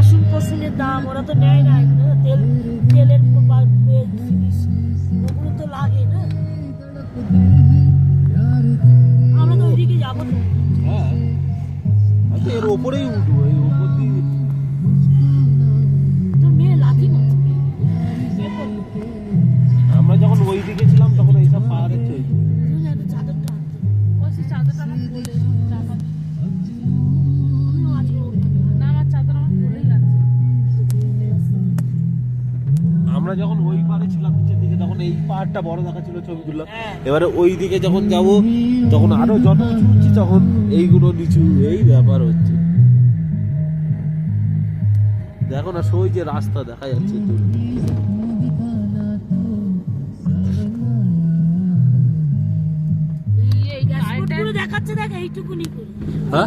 বাসন কোসনের দাম, ওরা তো নেয় না তেল, তেলের জিনিস। ওগুলো তো লাগে, না? আমরা তো ওইদিকে যাব তো। হ্যাঁ। এর ওপরেই উঠবো আমরা যখন ওই পাহাড়ে ছিলাম নিচের দিকে তখন এই পাহাড়টা বড় দেখা ছিল ছবি তুললাম। হ্যাঁ। এবারে ওই দিকে যখন যাব তখন আরও যত উঁচু উঠছি তখন এইগুলো নিচু এই ব্যাপার হচ্ছে। দেখো না সই যে রাস্তা দেখা যাচ্ছে পুরো দেখাচ্ছে দেখ এইটুকুনি হ্যাঁ?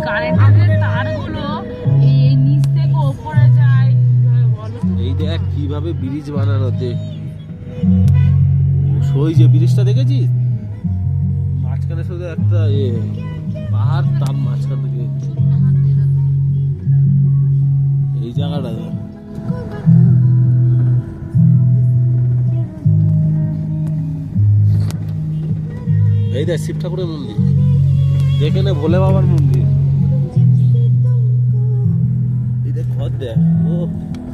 এই দেখ কীভাবে ব্রিজ বানানো দেখ সই যে ব্রিজটা দেখেছিস? মাঝখানে শুধু একটা এ, পাহাড়, তার মাঝখান থেকে। এই জায়গাটা এই দেখ শিব ঠাকুরের মন্দির। দেখে নে ভোলে বাবার মন্দির। এই দেখ ঘর দেখ। ও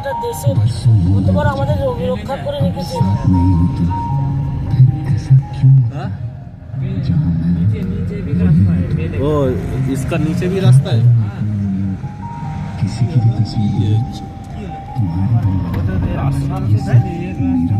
একটা দেশের কত বড় আমাদের রক্ষা করে রেখেছে ओ इसका नीचे भी रास्ता है किसी की भी तस्वीर तुम्हारे दिल में मेरा बदन है